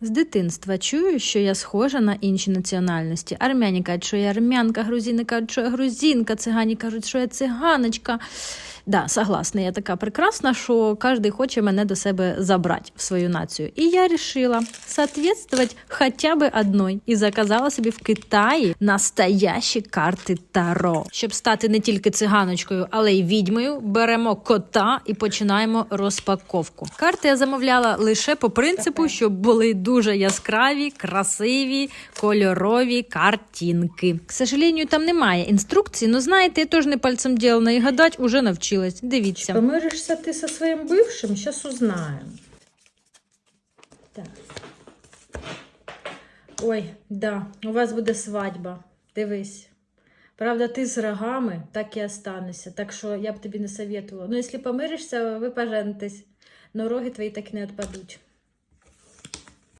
З дитинства чую, що я схожа на інші національності. Армяні кажуть, що я армянка, грузини кажуть, що я грузинка, цигані кажуть, що я циганочка. Да, согласна, я така прекрасна, що кожен хоче мене до себе забрати в свою націю. І я вирішила соответствовать хоча б одной. І заказала собі в Китаї настоящі карти Таро. Щоб стати не тільки циганочкою, але й відьмою, беремо кота і починаємо розпаковку. Карти я замовляла лише по принципу, щоб були дуже яскраві, красиві, кольорові картинки. К сожалению, там немає інструкції, але знаєте, я теж не пальцем ділена і гадать уже навчилась. Дивіться. Помиришся ти зі своїм бившим? Зараз узнаємо. Так. Ой, да, у вас буде свадьба. Дивись. Правда, ти з рогами, так і останешся. Так що я б тобі не советувала. Ну, якщо помиришся, ви поженитесь. Но роги твої так і не відпадуть.